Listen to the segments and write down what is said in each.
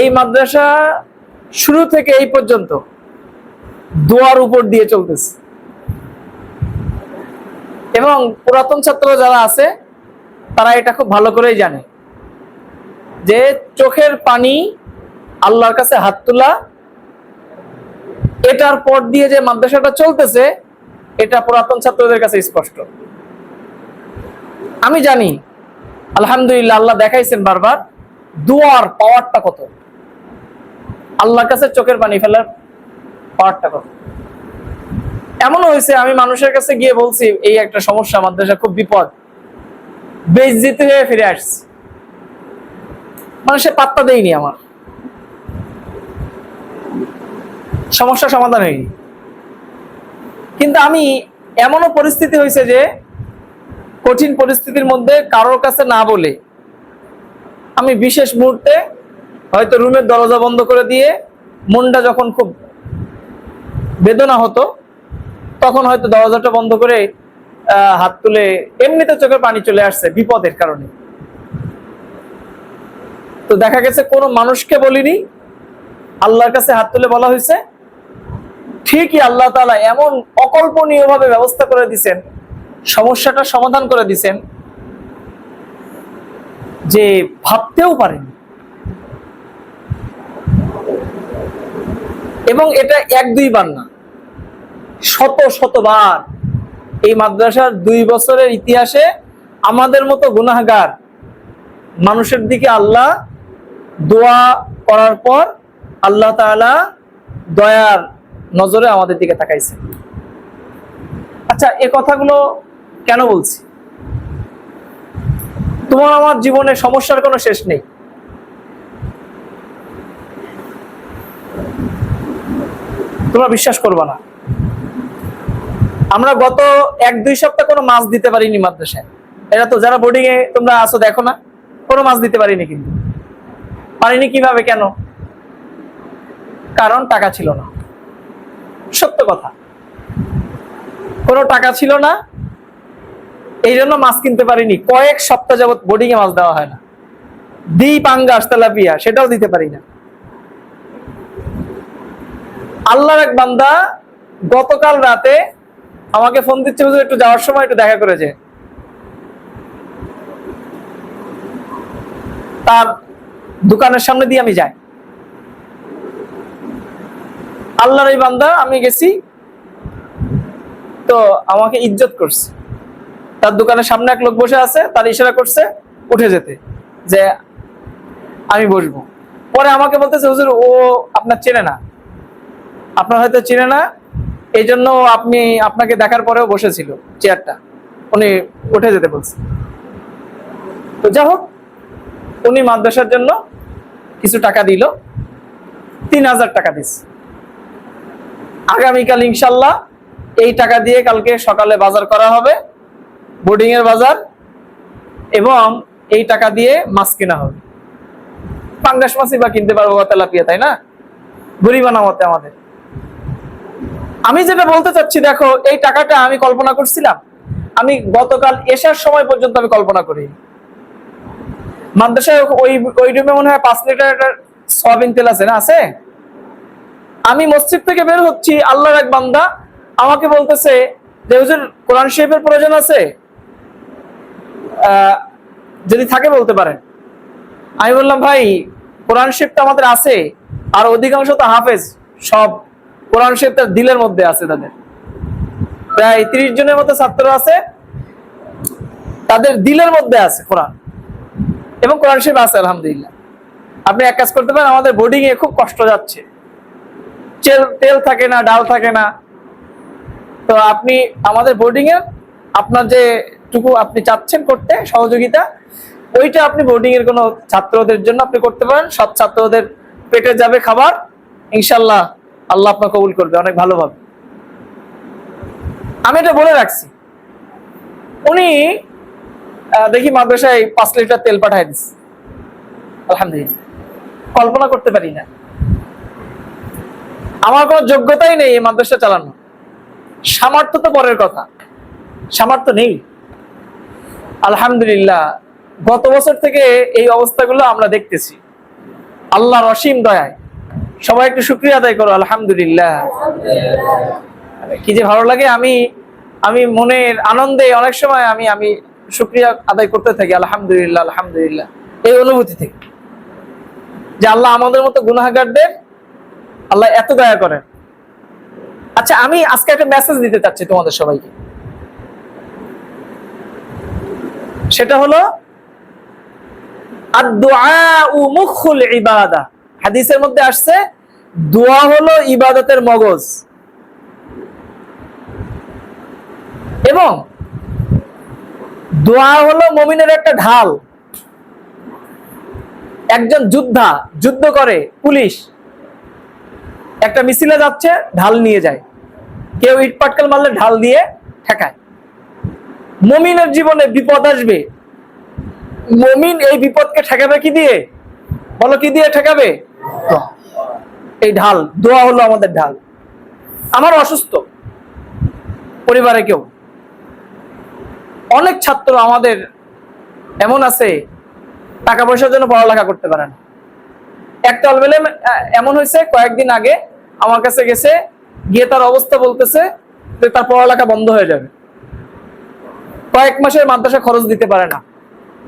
এই মাদ্রাসা শুরু থেকে এই পর্যন্ত দোয়ার উপর দিয়ে চলতেছে। এবং পুরাতন ছাত্র যারা আছে, তারা এটা খুব ভালো করেই জানে যে চোখের পানি আল্লাহর কাছে হাত তোলা, এটার পর দিয়ে যে মাদ্রাসাটা চলতেছে, এটা পুরাতন ছাত্রদের কাছে স্পষ্ট। আমি জানি, আলহামদুলিল্লাহ, আল্লাহ দেখাইছেন বারবার দুয়ার পাওয়ারটা কত? আল্লাহর কাছে চোখের পানি ফেলার পাওয়ারটা কত? এমন হয়েছে, আমি মানুষের কাছে গিয়ে বলছি, এই একটা সমস্যা মাদ্রাসা খুব বিপদ। বেজিত হয়ে ফিরে আসছে। মানে পাত্তা দেয়নি আমার। সমস্যা সমাধান হয়নি। কিন্তু আমি এমনও পরিস্থিতি হয়েছে যে, কঠিন পরিস্থিতির মধ্যে কারোর কাছে না বলে আমি বিশেষ মুহূর্তে হয়তো রুমের দরজা বন্ধ করে দিয়ে মনটা যখন খুব বেদনা হতো, তখন হয়তো দরজাটা বন্ধ করে হাত তুলে এমনিতে চোখের পানি চলে আসছে বিপদের কারণে। তো দেখা গেছে কোনো মানুষকে বলিনি, আল্লাহর কাছে হাত তুলে বলা হয়েছে। ঠিকই আল্লাহ তাআলা এমন অকল্পনীয় ভাবে ব্যবস্থা করে দিছেন সমস্যাটা সমাধান করে দিছেন যে ভাবতেও পারেন। এবং এটা এক দুইবার না, শত শতবার এই মাদ্রাসার দুই বছরের ইতিহাসে আমাদের মতো গুনাহগার মানুষের দিকে আল্লাহ দোয়া করার পর আল্লাহ তাআলা দয়ার নজরে আমাদের দিকে তাকাইছে আচ্ছা এ কথাগুলো কেন বলছি? তোমার আমার জীবনে সমস্যার কোনো শেষ নেই। তোমরা বিশ্বাস করবা না। আমরা গত এক, দুই সপ্তাহ কোনো মাছ দিতে পারিনি মাদ্রাসায়। এটা তো যারা বোর্ডিং এ তোমরা আসো দেখো না, কোনো মাছ দিতে পারিনি কিন্তু। পারিনি কীভাবে, কেন? কারণ টাকা ছিল না। সত্য কথা। কোনো টাকা ছিল না এই জন্য মাছ কিনতে পারিনি। কয়েক সপ্তাহ যাবৎ বোর্ডিং এ মাছ দেওয়া হয় না। দিই পাঙ্গাস, তেলাপিয়া, সেটাও দিতে পারি না। আল্লাহর এক বান্দা গতকাল রাতে আমাকে ফোন দিচ্ছে, হুজুর একটু যাওয়ার সময় একটু দেখা করেছে। তার দোকানের সামনে দিয়ে আমি যাই। আল্লাহর এই বান্দা, আমি গেছি। তো আমাকে ইজ্জত করছে। তার দোকানের সামনে এক লোক বসে আছে, তার ইশারা করছে উঠে যেতে, যে আমি বসবো। পরে আমাকে বলতেছে, হুজুর, ও আপনার চেনে না। আপনার হয়তো চেনে না। এই জন্য আপনি, আপনাকে দেখার পরেও বসেছিল চেয়ারটা। উনি উঠে যেতে বলছে। তো যা হোক, উনি মাদ্রাসার জন্য কিছু টাকা দিল, তিন হাজার টাকা দিস আগামীকাল ইনশাল্লাহ এই টাকা দিয়ে কালকে সকালে বাজার করা হবে। বোর্ডিং এর বাজার এবং এই টাকা দিয়ে মাছ কেনা হবে। পাঙ্গাস মাছই বা কিনতে পারব তেলাপিয়া, তাই না? গরিবা নামতে আমাদের। আমি যেটা বলতে চাচ্ছি, দেখো, এই টাকাটা আমি কল্পনা করছিলাম। আমি গতকাল এসার সময় পর্যন্ত আমি কল্পনা করি মাদ্রাসায় ওই ওই রুমে মনে হয় পাঁচ লিটার সয়াবিন তেল আছে না, আছে? আমি মসজিদ থেকে বের হচ্ছি, আল্লাহর এক বান্দা আমাকে বলতেছে যে, হুজুর, কোরআন শরীফের প্রয়োজন আছে? যদি থাকে বলতে পারেন। আমি বললাম, ভাই, কোরআন শরীফ তো আমাদের আছে, আর অধিকাংশ তো হাফেজ, সব কোরআন শরীফ তার দিলের মধ্যে আছে তাদের। প্রায় ত্রিশ জনের মতো ছাত্র আছে, তাদের দিলের মধ্যে আছে কোরআন। এবং কোরআন শরীফ আছে, আলহামদুলিল্লাহ। আপনি এক কাজ করতে পারেন, আমাদের বোর্ডিং এ খুব কষ্ট যাচ্ছে। তেল থাকে না, ডাল থাকে না। তো আপনি আমাদের বোর্ডিং এর আপনার যে টুকু আপনি চাচ্ছেন করতে, সহযোগিতা, ওইটা আপনি বোর্ডিং এর কোনো ছাত্রদের জন্য আপনি করতে পারেন। সব ছাত্রদের পেটে যাবে খাবার। ইনশাল্লাহ আল্লাহ আপনার কবুল করবে, অনেক ভালোভাবে আমি এটা বলে রাখছি। উনি দেখি মাদ্রাসায় পাঁচ লিটার তেল পাঠায় দিস আলহামদুলিল্লাহ। কল্পনা করতে পারি না। আমার কোনো যোগ্যতাই নেই এই মাদ্রাসা চালানো সামর্থ্য তো পরের কথা। সামর্থ্য নেই। আলহামদুলিল্লাহ, গত বছর থেকে এই অবস্থাগুলো আমরা দেখতেছি। আল্লাহর অসীম দয়ায়। সবাই একটু শুক্রিয়া আদায় করো, আলহামদুলিল্লাহ। কি যে ভালো লাগে, আমি আমি মনের আনন্দে অনেক সময় আমি আমি শুক্রিয়া আদায় করতে থাকি, আলহামদুলিল্লাহ আলহামদুলিল্লাহ। এই অনুভূতি থেকে। যে আল্লাহ আমাদের মতো গুনাহগারদের আল্লাহ এত দয়া করেন। আচ্ছা আমি আজকে একটা মেসেজ দিতে চাচ্ছি তোমাদের সবাইকে। সেটা হলো ইবাদা। হাদিসের মধ্যে আসছে, দোয়া হলো ইবাদতের মগজ। এবং দোয়া হলো মমিনের একটা ঢাল। একজন যোদ্ধা যুদ্ধ করে, পুলিশ একটা মিছিলে যাচ্ছে, ঢাল নিয়ে যায়। কেউ ইট পাটকেল মারলে ঢাল দিয়ে ঠেকায়। মমিনের জীবনে বিপদ আসবে। মমিন এই বিপদকে ঠেকাবে কি দিয়ে? বলো কি দিয়ে ঠেকাবে? এই ঢাল দোয়া হলো আমাদের ঢাল। আমার অসুস্থ পরিবারে কেউ। অনেক ছাত্র আমাদের এমন আছে টাকা পয়সার জন্য পড়ালেখা করতে পারে না। একটা অলবেলে এমন হয়েছে কয়েকদিন আগে আমার কাছে গেছে গিয়ে তার অবস্থা বলতেছে যে তার পড়ালেখা বন্ধ হয়ে যাবে। কয়েক মাসের মাদ্রাসা খরচ দিতে পারে না।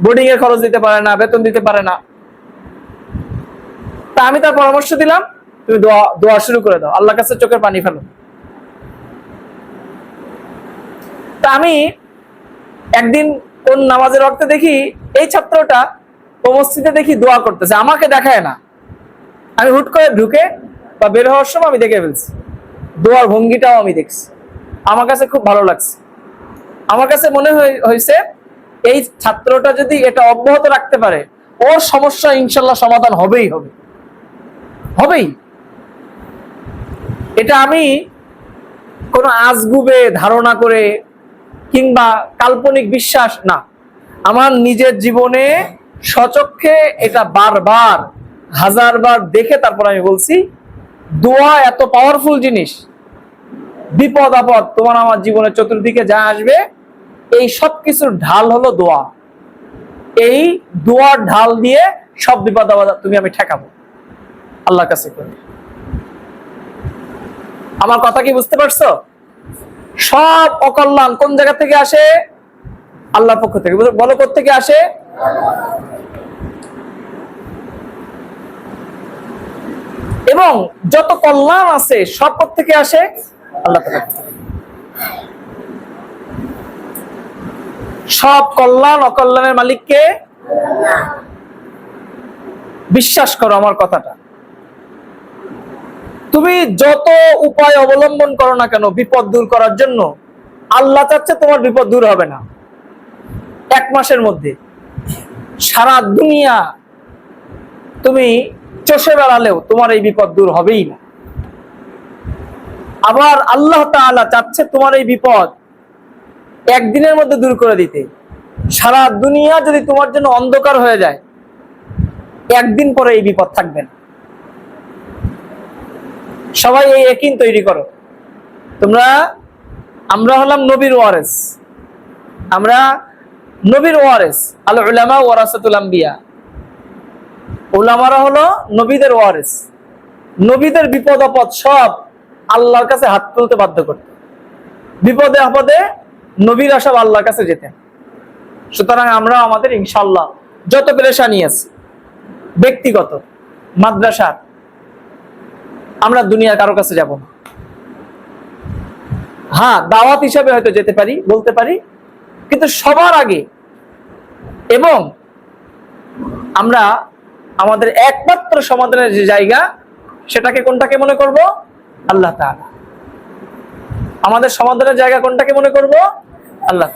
বোর্ডিং এর খরচ দিতে পারে না, বেতন দিতে পারে না। তা আমি তার পরামর্শ দিলাম, তুমি দোয়া দোয়া শুরু করে দাও। আল্লাহ কাছে চোখের পানি ফেলো। তা আমি একদিন কোন নামাজের রক্তে দেখি, এই ছাত্রটা ও মসজিদে দেখি দোয়া করতেছে, আমাকে দেখায় না। আমি হুট করে ঢুকে বা বের হওয়ার সময় আমি দেখে ফেলছি। দোয়ার ভঙ্গিটাও আমি দেখছি। আমার কাছে খুব ভালো লাগছে। আমার কাছে মনে হয়- হয়েছে এই ছাত্রটা যদি এটা অব্যাহত রাখতে পারে, ওর সমস্যা ইনশাল্লাহ সমাধান হবেই হবে। হবেই। এটা আমি কোনো আজগুবে ধারণা করে কিংবা কাল্পনিক বিশ্বাস না। আমার নিজের জীবনে সচক্ষে এটা বারবার, হাজারবার দেখে তারপর আমি বলছি, দোয়া এত পাওয়ারফুল জিনিস। বিপদ আপদ তোমার আমার জীবনের চতুর্দিকে যা আসবে, এই সব কিছুর ঢাল হলো দোয়া। এই দোয়ার ঢাল দিয়ে সব বিপদ আপদ তুমি আমি ঠেকাবো। আল্লাহর কাছে আমার কথা কি বুঝতে পারছ? সব অকল্যাণ কোন জায়গা থেকে আসে? আল্লাহর পক্ষ থেকে। বলো- বলো থেকে আসে? এবং যত কল্যাণ আছে সব থেকে আসে? আল্লাহ। সব কল্যাণ অকল্যাণের মালিককে বিশ্বাস করো আমার কথাটা। তুমি যত উপায় অবলম্বন করো না কেন বিপদ দূর করার জন্য, আল্লাহ চাচ্ছে তোমার বিপদ দূর হবে না। এক মাসের মধ্যে সারা দুনিয়া তুমি চষে বেড়ালেও তোমার এই বিপদ দূর হবেই না। আবার আল্লাহ তাআলা চাচ্ছে তোমার এই বিপদ একদিনের মধ্যে দূর করে দিতে। সারা দুনিয়া যদি তোমার জন্য অন্ধকার হয়ে যায়, একদিন পরে এই বিপদ থাকবে না। সবাই এই একিন তৈরি করো। তোমরা, আমরা হলাম নবীর ওয়ারেস। আমরা নবীর ওয়ারেস আল উলামা উলামারা হলো নবীদের ওয়ারেস। নবীদের বিপদ আপদ সব আল্লাহর কাছে হাত তুলতে বাধ্য করত। বিপদে আপদে নবীরা সব আল্লাহর কাছে যেতেন। সুতরাং আমরা আমাদের ইনশাল্লাহ যত পেরেশানি আছে, ব্যক্তিগত, মাদ্রাসার, আমরা দুনিয়ার কারও কাছে যাব না। হ্যাঁ দাওয়াত হিসাবে হয়তো যেতে পারি, বলতে পারি, কিন্তু সবার আগে এবং আমরা আমাদের একমাত্র সমাধানের যে জায়গা, সেটাকে কোনটাকে মনে করব? আল্লাহ আমাদের সমাধানের জায়গা কোনটাকে মনে করব? আল্লাহ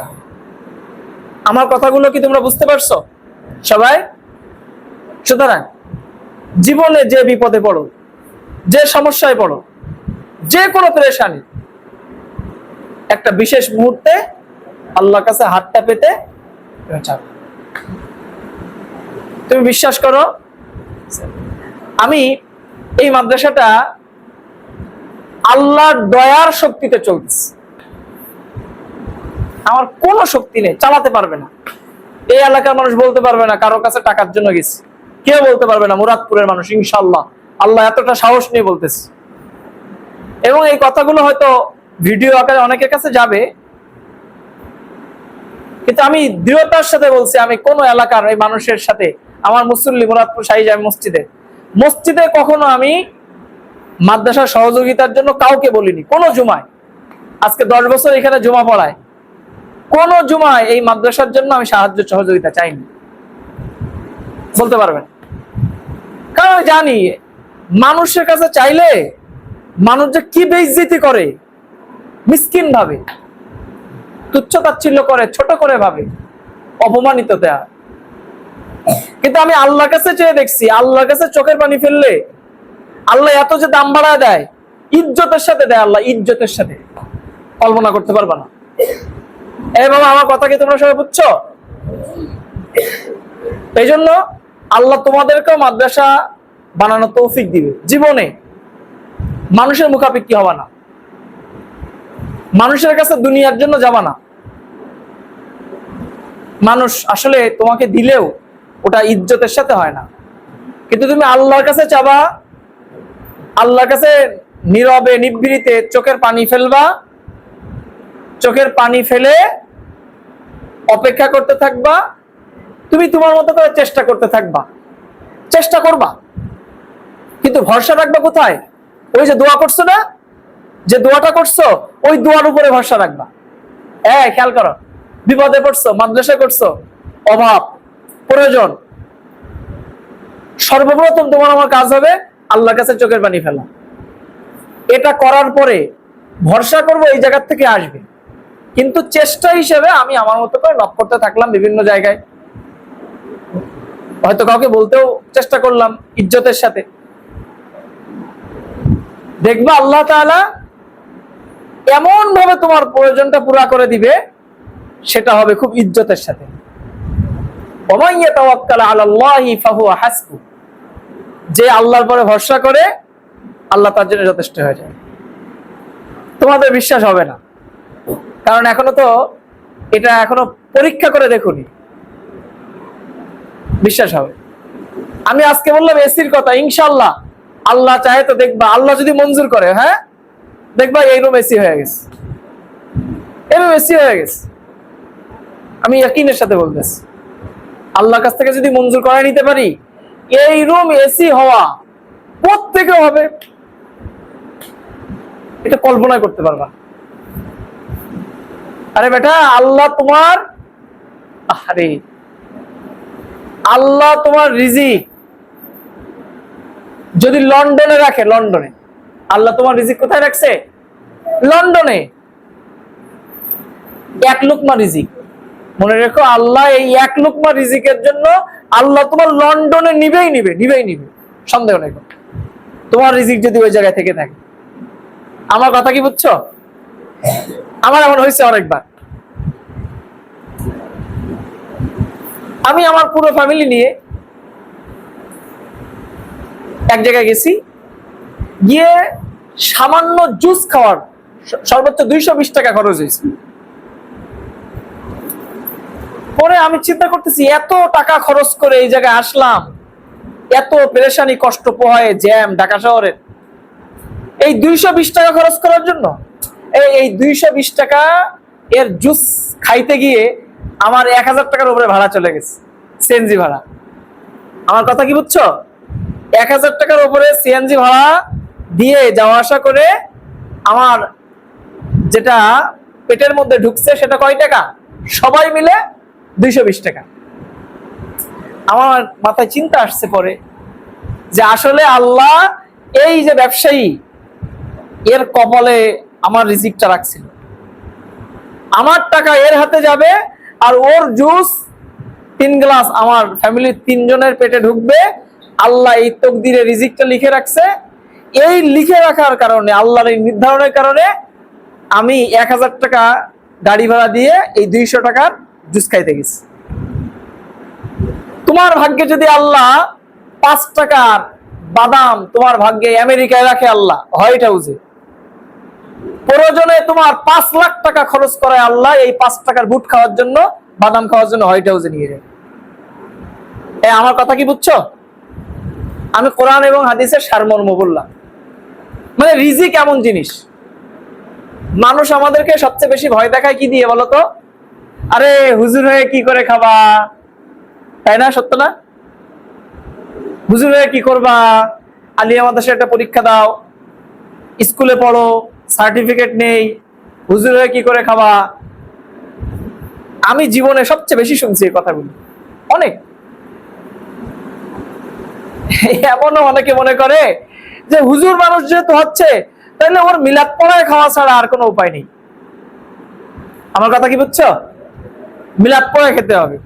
আমার কথাগুলো কি তোমরা বুঝতে পারছ? সবাই? সুতরাং, জীবনে যে বিপদে পড়ো, যে সমস্যায় পড়ো, যে কোনো পেরেশানি, একটা বিশেষ মুহূর্তে আল্লাহর কাছে হাতটা পেতে তুমি বিশ্বাস করো? আমি এই মাদ্রাসাটা আল্লাহর দয়ার শক্তিতে চলতেছে। আমার কোনো শক্তি নেই, চালাতে পারবে না। এই এলাকার মানুষ বলতে পারবে না, কারও কাছে টাকার জন্য গেছি। কেউ বলতে পারবে না, মুরাদপুরের মানুষ ইনশাল্লাহ আল্লাহ এতটা সাহস নিয়ে বলতেছে। এবং এই কথাগুলো হয়তো ভিডিও আকারে অনেকের কাছে যাবে। কিন্তু আমি দৃঢ়তার সাথে বলছি, আমি কোন এলাকার এই মানুষের সাথে, আমার মুসল্লি মুরাদপুর শাহিজাম মসজিদে মসজিদে কখনো আমি মাদ্রাসা সহযোগিতার জন্য কাউকে বলিনি, কোনো জুমায়। আজকে দশ বছর এখানে জমা পড়ায়। কোন জুমায় এই মাদ্রাসার জন্য আমি সাহায্য সহযোগিতা চাইনি। বলতে পারবেন? কারণ জানি, মানুষের কাছে চাইলে মানুষ যে কি বেইজ্জতি করে, মিসকিন ভাবে, তুচ্ছ তাচ্ছিল্য করে, ছোট করে ভাবে, অপমানিত দেয়া। কিন্তু আমি আল্লাহর কাছে চেয়ে দেখছি, আল্লাহর কাছে চোখের পানি ফেললে আল্লাহ এত যে দাম বাড়ায় দেয়, ইজ্জতের সাথে দেয় আল্লাহ, ইজ্জতের সাথে। কল্পনা করতে পারবা না। এই বাবা, আমার কথা কি তোমরা সবাই বুঝছ? এই জন্য আল্লাহ তোমাদেরকেও মাদ্রাসা বানানো তৌফিক দিবে। জীবনে মানুষের মুখাপেক্ষি হবা না। মানুষের কাছে দুনিয়ার জন্য যাবা না। মানুষ আসলে তোমাকে দিলেও ওটা ইজ্জতের সাথে হয় না। কিন্তু তুমি আল্লাহর কাছে চাবা আল্লাহর কাছে নীরবে, নিবৃতে চোখের পানি ফেলবা। চোখের পানি ফেলে অপেক্ষা করতে থাকবা। তুমি তোমার মতো করে চেষ্টা করতে থাকবা। চেষ্টা করবা। কিন্তু ভরসা রাখবা কোথায়? ওই যে দোয়া করছ না? যে দোয়াটা করছ, ওই দোয়ার উপরে ভরসা রাখবা। হ্যাঁ খেয়াল করো। বিপদে পড়ছো মাদ্রাসা করছ অভাব, প্রয়োজন। সর্বপ্রথম তোমার আমার কাজ হবে আল্লাহর কাছে চোখের পানি ফেলা। এটা করার পরে ভরসা করব এই জায়গার থেকে আসবে। কিন্তু চেষ্টা হিসেবে আমি আমার মতো করে নক করতে থাকলাম বিভিন্ন জায়গায়। হয়তো কাউকে বলতেও চেষ্টা করলাম ইজ্জতের সাথে। দেখবা আল্লাহ এমন ভাবে তোমার প্রয়োজনটা পুরা করে দিবে, সেটা হবে খুব ইজ্জতের সাথে। ওমান ইয়াতাওয়াক্কাল আলাল্লাহি ফাহুয়া যে আল্লাহর পরে ভরসা করে, আল্লাহ তার জন্য যথেষ্ট হয়ে যায়। তোমাদের বিশ্বাস হবে না। কারণ এখনও তো এটা এখনও পরীক্ষা করে দেখুনি। বিশ্বাস হবে। আমি আজকে বললাম এসির কথা ইনশাল্লাহ আল্লাহ চাহে তো দেখবা, আল্লাহ যদি মঞ্জুর করে হ্যাঁ? দেখবা এই রুম এসি হয়ে গেছে। এই রুম এসি হয়ে গেছে। আমি ইয়াকিনের সাথে বলতেছি। আল্লাহর কাছ থেকে যদি মঞ্জুর করে নিতে পারি এই রুম এসি হওয়া প্রত্যেকে হবে। এটা কল্পনা করতে পারবা। আরে বেটা, আল্লাহ তোমার আরে আল্লাহ তোমার রিজিক। যদি লন্ডনে রাখে, লন্ডনে। আল্লাহ তোমার রিজিক কোথায় রাখছে? লন্ডনে। এক লুকমা রিজিক। মনে রেখো, আল্লাহ এই এক লুকমা রিজিকের জন্য আল্লাহ তোমার লন্ডনে নিবেই নিবে নিবেই নিবে। সন্দেহ নেই তোমার রিজিক যদি ওই জায়গায় থেকে থাকে। আমার কথা কি বুঝছ? আমার এমন হয়েছে অনেকবার। আমি আমার পুরো ফ্যামিলি নিয়ে এক জায়গায় গেছি। গিয়ে সামান্য জুস খাওয়ার সর্বোচ্চ দুইশো বিশ টাকা খরচ হয়েছে। পরে আমি চিন্তা করতেছি, এত টাকা খরচ করে এই জায়গায় আসলাম, এত পেরেশানি, কষ্ট পোহায়, জ্যাম, ঢাকা শহরের। এই দুইশো বিশ টাকা খরচ করার জন্য, এই এই দুইশো বিশ টাকা এর জুস খাইতে গিয়ে আমার এক হাজার টাকার উপরে ভাড়া চলে গেছে সিএনজি ভাড়া। আমার কথা কি বুঝছ? এক হাজার টাকার উপরে সিএনজি ভাড়া দিয়ে যাওয়া আসা করে আমার যেটা পেটের মধ্যে ঢুকছে সেটা কয় টাকা? সবাই মিলে দুইশো বিশ টাকা। আমার মাথায় চিন্তা আসছে পরে যে আসলে আল্লাহ এই যে ব্যবসায়ী, এর কপালে আমার রিজিকটা রাখছিল। আমার টাকা এর হাতে যাবে আর ওর জুস তিন গ্লাস আমার ফ্যামিলির তিনজনের পেটে ঢুকবে। আল্লাহ এই তকদিরে রিজিকটা লিখে রাখছে। এই লিখে রাখার কারণে, আল্লাহর এই নির্ধারণের কারণে আমি এক হাজার টাকা গাড়ি ভাড়া দিয়ে এই দুইশো টাকার জুস খাইতে গেছি। তোমার ভাগ্যে যদি আল্লাহ পাঁচ টাকার বাদাম তোমার ভাগ্যে আমেরিকায় রাখে আল্লাহ হোয়াইট হাউসে প্রয়োজনে তোমার পাঁচ লাখ টাকা খরচ করে আল্লাহ এই পাঁচ টাকার বুট খাওয়ার জন্য, বাদাম খাওয়ার জন্য হোয়াইট হাউসে নিয়ে যায়। এ, আমার কথা কি বুঝছ? আমি কোরআন এবং হাদিসের সারমর্ম বললাম। মানে রিজিক এমন জিনিস। মানুষ আমাদেরকে সবচেয়ে বেশি ভয় দেখায় কি দিয়ে বলতো? আরে হুজুর হয়ে কি করে খাবা? তাই না, সত্য না? হুজুর হয়ে কি করবা? আলিয়া মাদ্রাসা একটা পরীক্ষা দাও। স্কুলে পড়ো, সার্টিফিকেট নেই। হুজুর হয়ে কি করে খাবা? আমি জীবনে সবচেয়ে বেশি শুনছি এই কথাগুলো। অনেক। এমনও অনেকে মনে করে যে হুজুর মানুষ যেহেতু হচ্ছে, তাহলে ওর মিলাদ পড়ায় খাওয়া ছাড়া আর কোনো উপায় নেই। আমার কথা কি বুঝছ? মিলাদ পড়ায় খেতে হবে।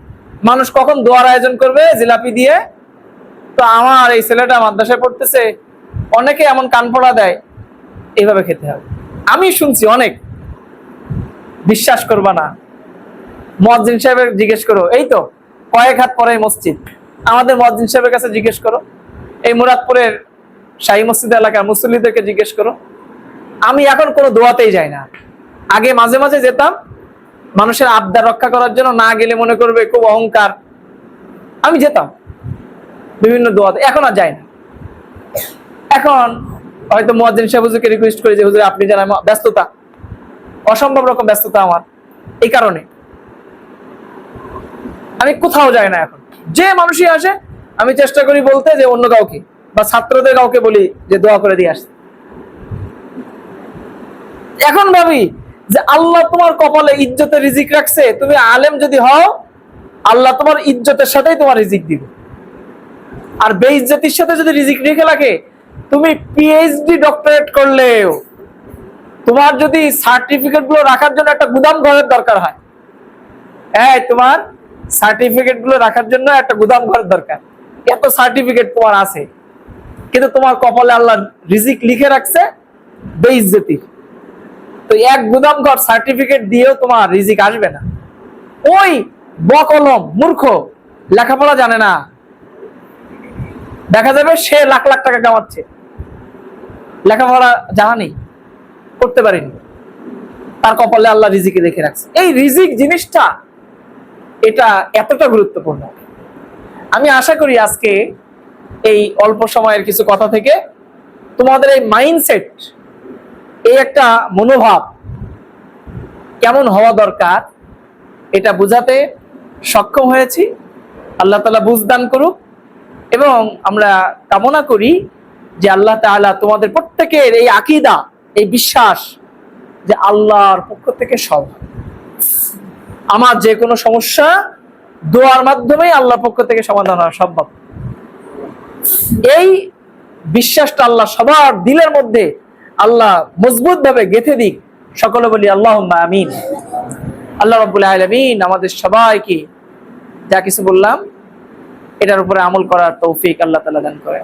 মানুষ কখন দোয়ার আয়োজন করবে, জিলাপি দিয়ে? তো আমার এই ছেলেটা মাদ্রাসায় পড়তেছে, অনেকে এমন কান পড়া দেয় এইভাবে খেতে হবে। আমি শুনছি অনেক। বিশ্বাস করবা না। মজ্জিন সাহেবের জিজ্ঞেস করো, এই তো, কয়েক হাত পরে মসজিদ। আমাদের মজ্জিন সাহেবের কাছে জিজ্ঞেস করো। এই মুরাদপুরের শাহী মসজিদ এলাকার মুসল্লিদেরকে জিজ্ঞেস করো। আমি এখন কোনো দোয়াতেই যাই না। আগে মাঝে মাঝে যেতাম মানুষের আবদার রক্ষা করার জন্য না গেলে মনে করবে খুব অহংকার। আমি যেতাম। বিভিন্ন দোয়াতে এখন আর যাই না। এখন হয়তো মুয়াজ্জিন সাহেব হুজুরকে রিকোয়েস্ট করি যে, হুজুর, আপনি জানেন আমার ব্যস্ততা। অসম্ভব রকম ব্যস্ততা আমার। এই কারণে। আমি কোথাও যাই না এখন। যে মানুষই আসে, আমি চেষ্টা করি বলতে যে অন্য কাউকে বা ছাত্রদের কাউকে বলি যে দোয়া করে দিয়ে আসতে। এখন ভাবি যে আল্লাহ তোমার কপালে ইজ্জতের রিজিক রাখছে, তুমি আলেম যদি হও, আল্লাহ তোমার ইজ্জতের সাথেই তোমার রিজিক দিবে। আর বেইজ্জতির সাথে যদি রিজিক রেখে লাগে, তুমি পিএইচডি ডক্টরেট করলেও, তোমার যদি সার্টিফিকেটগুলো রাখার জন্য একটা গুদাম ঘরের দরকার হয় হ্যাঁ তোমার সার্টিফিকেটগুলো রাখার জন্য একটা গুদাম ঘরের দরকার। এত সার্টিফিকেট তোমার আছে, কিন্তু তোমার কপালে আল্লাহ রিজিক লিখে রাখছে বেইজ্জতির। তো এক গুদাম ঘর সার্টিফিকেট দিয়েও তোমার রিজিক আসবে না। ওই বকলম মূর্খ, লেখাপড়া জানে না। দেখা যাবে সে লাখ লাখ টাকা কামাচ্ছে। লেখাপড়া জানা নেই, করতে পারিনি। তার কপালে আল্লাহ রিজিকে রেখে রাখছে। এই রিজিক জিনিসটা, এটা এতটা গুরুত্বপূর্ণ। আমি আশা করি আজকে এই অল্প সময়ের কিছু কথা থেকে তোমাদের এই মাইন্ডসেট এই একটা মনোভাব কেমন হওয়া দরকার এটা বুঝাতে সক্ষম হয়েছি। আল্লাহ তালা বুঝদান করুক এবং আমরা কামনা করি যে আল্লাহ তাআলা তোমাদের প্রত্যেকের এই আকিদা, এই বিশ্বাস যে আল্লাহর পক্ষ থেকে সব। আমার যে কোনো সমস্যা দোয়ার মাধ্যমেই আল্লাহর পক্ষ থেকে সমাধান হওয়া সম্ভব। এই বিশ্বাসটা আল্লাহ সবার দিলের মধ্যে আল্লাহ মজবুত ভাবে গেথে দিক। সকলে বলি আল্লাহ আমিন। আল্লাহ রব্বুল আলমিন আমাদের সবাইকে যা কিছু বললাম, এটার উপরে আমল করার তৌফিক আল্লাহ তালা দান করে।